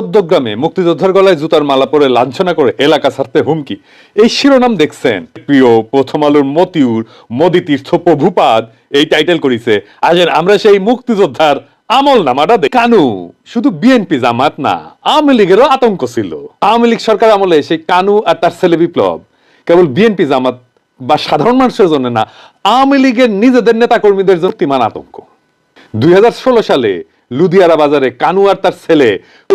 চোদ্দগ্রামে মুক্তিযোদ্ধার গলায় জুতার মালা পরে লাঞ্ছনা করে এলাকা ছাড়তে হুমকি। এই শিরোনাম দেখছেন। প্রিয় প্রথম আলোর মতিউর, মোদি তীর্থ প্রভুপাদ, এই টাইটেল করেছে আজ আমরা সেই মুক্তিযোদ্ধার আমল নামাটা কানু, শুধু বিএনপি জামাত না, আওয়ামী লীগেরও আতঙ্ক ছিল। আওয়ামী লীগ সরকার আমলে সেই কানু আর তার ছেলে বিপ্লব, কেবল বিএনপি জামাত বা সাধারণ মানুষের জন্য না, আওয়ামী লীগের নিজেদের নেতা কর্মীদের যুক্তিমান আতঙ্ক। দুই হাজার ষোলো সালে লুধিয়ারা বাজারে কানু আর তার ছেলে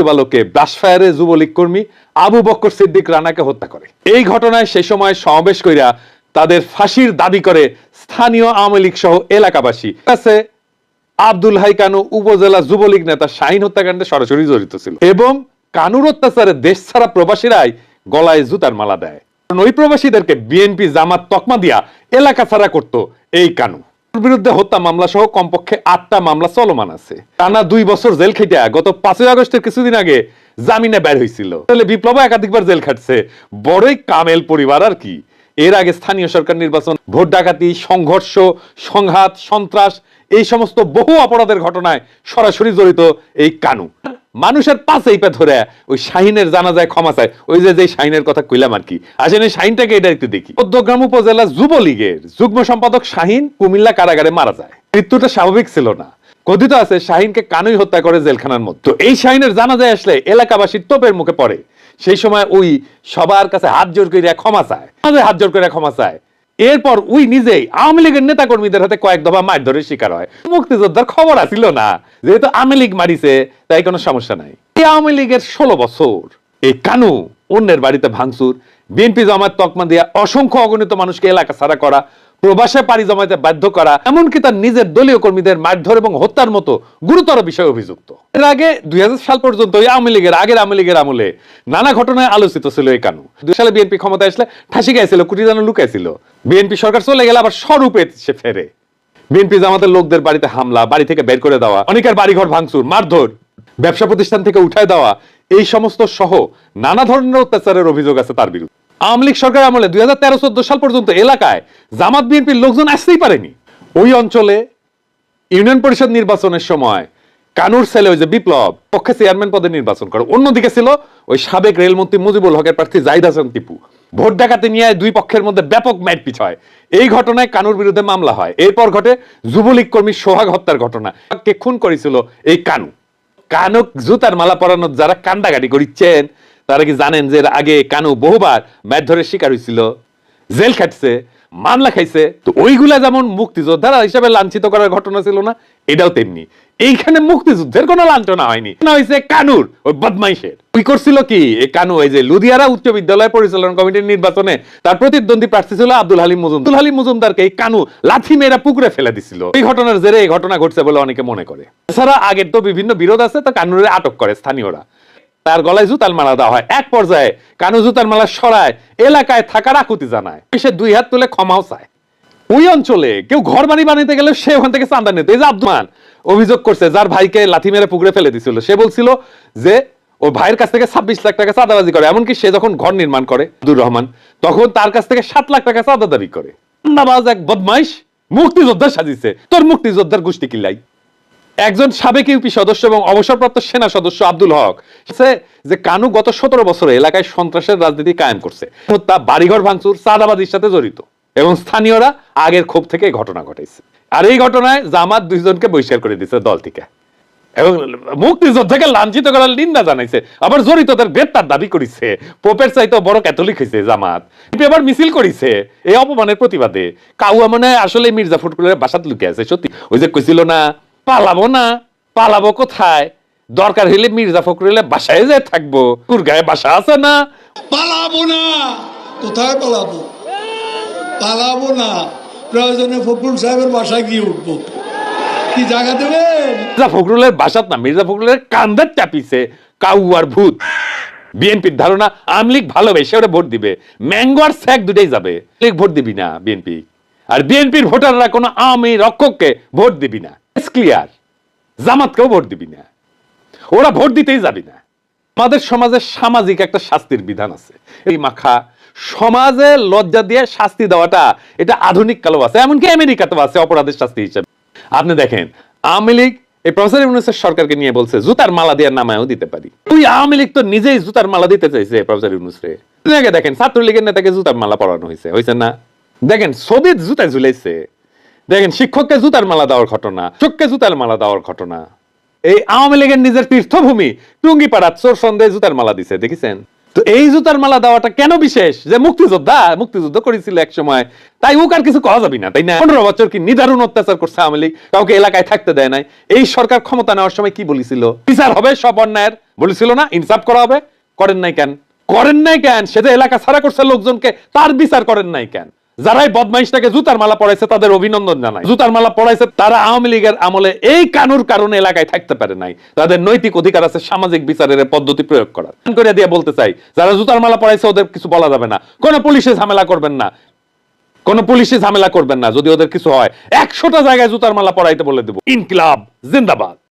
বালকে ব্রাশফায়ারে যুবলীগ কর্মী আবু বক্কর সিদ্দিক রানাকে হত্যা করে। এই ঘটনায় সেই সময় সমাবেশ কইরা তাদের ফাঁসির দাবি করে স্থানীয় আওয়ামী লীগ সহ এলাকাবাসী। কাছে আব্দুল হাই কানু উপজেলা যুবলীগ নেতা শাহিন হত্যাকাণ্ডে সরাসরি জড়িত ছিল এবং কানুর অত্যাচারে দেশ ছাড়া প্রবাসীরাই গলায় জুতার মালা দেয়। ওই প্রবাসীদেরকে বিএনপি জামাত তকমা দিয়া এলাকা ছাড়া করত এই কানু। বিরুদ্ধে হত্যা মামলা সহ কমপক্ষে আটটা মামলা চলমান আছে। টানা দুই বছর জেল খেটে গত পাঁচই আগস্টের কিছুদিন আগে জামিনে বের হয়েছিল তাহলে বিপ্লব একাধিকবার জেল খাটছে। বড়ই কামেল পরিবার আর কি। এর আগে স্থানীয় সরকার নির্বাচন, ভোট ডাকাতি, সংঘর্ষ, সংঘাত, সন্ত্রাস এই সমস্ত বহু অপরাধের ঘটনায় সরাসরি জড়িত এই কানু। মানুষের পাশেই পে ধরে, ওই শাহিনের জানা যায় ক্ষমা চায়। ওই যে যে শাহিনের কথা কইলাম আর কি। আসলে এই শাহিনটাকে এটা একটু দেখি। চোদ্দগ্রাম উপজেলা যুবলীগের যুগ্ম সম্পাদক শাহিন কুমিল্লা কারাগারে মারা যায়। মৃত্যুটা স্বাভাবিক ছিল না। কথিত আছে, শাহিনকে কানুই হত্যা করে জেলখানার মধ্যে। এই শাহিনের জানা যায় আসলে এলাকাবাসীর তোপের মুখে পড়ে। সেই সময় ওই সবার কাছে হাত জোর করে ক্ষমা চায়। হাত জোর করে ক্ষমা চায়। এরপর উই নিজেই আওয়ামী লীগের নেতা কর্মীদের হাতে কয়েক দফা মার ধরে শিকার হয়। মুক্তিযোদ্ধার খবর আসিল না। যেহেতু আওয়ামী লীগ মারিছে, তাই কোনো সমস্যা নাই। এই আওয়ামী লীগের ষোলো বছর, এই কানু অন্যের বাড়িতে ভাঙচুর, বিএনপি জামায়াত তকমা দিয়া অসংখ্য অগণিত মানুষকে এলাকা ছাড়া করা প্রবাসে পাড়ি জমাইতে বাধ্য করা, এমনকি তার নিজের দলীয় কর্মীদের মারধর এবং হত্যার মতো গুরুতর বিষয়ে অভিযুক্ত। এর আগে দুই হাজার সাল পর্যন্ত আওয়ামী লীগের আগের আওয়ামী লীগের আমলে নানা ঘটনায় আলোচিত ছিল এই কানু। দুই সালে বিএনপি ক্ষমতায় আসলে ফাঁসি গাইছিল, কুটি জানো লুকাইছিল। বিএনপি সরকার চলে গেলে আবার স্বরূপে সে ফেরে। বিএনপি জামাতের লোকদের বাড়িতে হামলা, বাড়ি থেকে বের করে দেওয়া, অনেকের বাড়িঘর ভাঙচুর, মারধর, ব্যবসা প্রতিষ্ঠান থেকে উঠায় দেওয়া, এই সমস্ত সহ নানা ধরনের অত্যাচারের অভিযোগ আছে তার বিরুদ্ধে। আওয়ামী লীগ সরকার আমলে দুই হাজার তেরো চোদ্দ সাল পর্যন্ত এলাকায় জামাত বিএনপির লোকজন আসতেই পারেনি। ওই অঞ্চলে ইউনিয়ন পরিষদ নির্বাচনের সময় কানুর ছেলে ওই যে বিপ্লব পক্ষে চেয়ারম্যান পদে নির্বাচন করে। অন্যদিকে ছিল ওই সাবেক রেলমন্ত্রী মুজিবুল হকের প্রার্থী জাহিদ হাসান টিপু। ভোট ডাকাতি নিয়ে দুই পক্ষের মধ্যে ব্যাপক মারপিট হয়। এই ঘটনায় কানুর বিরুদ্ধে মামলা হয়। এরপর ঘটে যুবলীগ কর্মী সোহাগ হত্যার ঘটনা। কে খুন করেছিল এই কানু। কানুক জুতার মালা পরানোর যারা কান্দাগাড়ি করিচ্ছেন তারা কি জানেন যে আগে কানু বহুবার মারধরের শিকার হয়েছিল জেল খাটছে মামলা খাইছে, তো ওইগুলা যেমন মুক্তিযোদ্ধারা হিসাবে লাঞ্ছিত করার ঘটনা ছিল না, এটাও তেমনি। এইখানে মুক্তিযুদ্ধের কোনো লাঞ্ছনা হয়নি। হয়েছে কানুর, ওই বদমাইশের। ওই করছিল কি? এই কানু, এই যে লুধিয়ারা উচ্চ বিদ্যালয় পরিচালনা কমিটির নির্বাচনে তার প্রতিদ্বন্দ্বী প্রার্থী ছিল আব্দুল হালিম মজুম আব্দুল হালিম মজুমদারকে এই কানু লাথি মেয়েরা পুকুরে ফেলে দিছিল। এই ঘটনার জেরে এই ঘটনা ঘটছে বলে অনেকে মনে করে। এছাড়া আগের তো বিভিন্ন বিরোধ আছে, তো কানুরে আটক করে স্থানীয়রা। তার গলায় জুতার মালা দেওয়া হয়। এক পর্যায়ে কানু জুতার মালা সরায়, এলাকায় থাকার আকুতি জানায়। সে দুই হাত তুলে ক্ষমাও চায়। ওই অঞ্চলে কেউ ঘর বাড়ি বানাইতে গেলে সে ওখান থেকে চান্দা নিত। এই যে আব্দুমান অভিযোগ করছে, যার ভাইকে লাথি মেরে পুকুরে ফেলে দিছিল। সে বলছিল যে, ও ভাইয়ের কাছ থেকে ছাব্বিশ লাখ টাকা চাঁদাবাজি করে। এমনকি সে যখন ঘর নির্মাণ করে, আব্দুর রহমান, তখন তার কাছ থেকে সাত লাখ টাকা চাঁদা দাবি করে। নামাজ এক বদমাইশ মুক্তিযোদ্ধা সাজিছে। তোর মুক্তিযোদ্ধার গোষ্ঠী কিল্লাই একজন সাবেক ইউপি সদস্য এবং অবসরপ্রাপ্ত সেনা সদস্য আব্দুল হক যে কানু গত সতেরো বছরে এলাকায় সন্ত্রাসের রাজনীতি কায়েম করছে। তা বাড়িঘর ভাঙচুর, চাঁদাবাজির সাথে জড়িত। এবং স্থানীয়রা আগের ক্ষোভ থেকে ঘটনা ঘটেছে আর এই ঘটনায় জামাত দুইজনকে বহিষ্কার করে দিয়েছে দল থেকে এবং মুক্তিযোদ্ধাকে লাঞ্ছিত করার নিন্দা জানাইছে। আবার জড়িতদের গ্রেপ্তার দাবি করেছে। পোপের চাইতে বড় ক্যাথলিক হয়েছে জামাত। এবার মিছিল করেছে এই অপমানের প্রতিবাদে। কাউয়া মানে আসলে মির্জা ফুটকুলের বাসাত লুকে আছে, সত্যি। ওই যে কইছিল না পালাবো না পালাবো কোথায়? দরকার হইলে মির্জা ফখরুলের বাসায় যায় থাকব। তোর গায়ে বাসা আছে না? পালাবো না। কোথায় পালাবো? পালাবো না। প্রয়োজনে ফখরুল সাহেবের বাসায় গিয়ে উঠবো। কি জায়গা দেবেন? মির্জা ফখরুলের বাসাত না মির্জা ফখরুলের কান্দার চাপিছে। কাউয়ার ভূত। বিএনপির ধারণা আমলিক ভালোবেসে ওরা ভোট দিবে। ম্যাঙ্গো আর স্যাক দুটাই যাবে। ভোট দিবি না বিএনপি। আর বিএনপির ভোটাররা কোনো আওয়ামী রক্ষককে ভোট দিবি না। ক্লিয়ার জামাতকেও ভোট দিবি না। ওরা ভোট দিতেই যাবি না। আমাদের সমাজে সামাজিক একটা শাস্তির বিধান আছে। এই মাখা সমাজে লজ্জা দিয়ে শাস্তি দেওয়াটা এটা আধুনিক কালো আছে, এমনকি আমেরিকাতেও আছে অপরাধের শাস্তি হিসেবে। আপনি দেখেন, আওয়ামী লীগ এই প্রফেসর ইউনুসের সরকারকে নিয়ে বলছে, জুতার মালা দিয়ে নামায়ও দিতে পারি। তুই আওয়ামী লীগ তো নিজেই জুতার মালা দিতে চাইছে প্রফেসর ইউনুস রে। দেখেন, ছাত্রলীগের নেতাকে জুতার মালা পরানো হয়েছে হয়েছে না? দেখেন সবিত জুতায় ঝুলাইছে। দেখেন, শিক্ষককে জুতার মালা দেওয়ার ঘটনা, চোখকে জুতার মালা দেওয়ার ঘটনা। এই আওয়ামী লীগের নিজের তীর্থভূমি টুঙ্গিপাড়া চোর সন্দেহে জুতার মালা দিছে, দেখেছেন? তো এই জুতার মালা দেওয়াটা কেন বিশেষ? যে মুক্তিযোদ্ধা, মুক্তিযুদ্ধ করেছিল এক সময়। তাই ওক আর কিছু কওয়া যাবে না, তাই না? পনেরো বছর কি নিদারুণ অত্যাচার করছে আওয়ামী লীগ? কাউকে এলাকায় থাকতে দেয় নাই। এই সরকার ক্ষমতা নেওয়ার সময় কি বলেছিল? বিচার হবে, সব অন্যায়ের। বলেছিল না, ইনসাফ করা হবে। করেন নাই কেন? করেন নাই কেন? সে যে এলাকা ছাড়া করছে লোকজনকে, তার বিচার করেন নাই কেন? যারাই বদমাইশটাকে জুতার মালা পড়াইছে তাদের অভিনন্দন জানাই। জুতার মালা পড়াইছে তারা আওয়ামী লীগের আমলে এই কানুর কারণে এলাকায় থাকতে পারে নাই। তাদের নৈতিক অধিকার আছে, সামাজিক বিচারের পদ্ধতি প্রয়োগ করার। করে দিয়ে বলতে চাই, যারা জুতার মালা পড়াইছে ওদের কিছু বলা যাবে না। কোনো পুলিশে ঝামেলা করবেন না। কোন পুলিশে ঝামেলা করবেন না, যদি ওদের কিছু হয়। একশোটা জায়গায় জুতার মালা পড়াইতে বলে দেবো। ইনকিলাব, জিন্দাবাদ।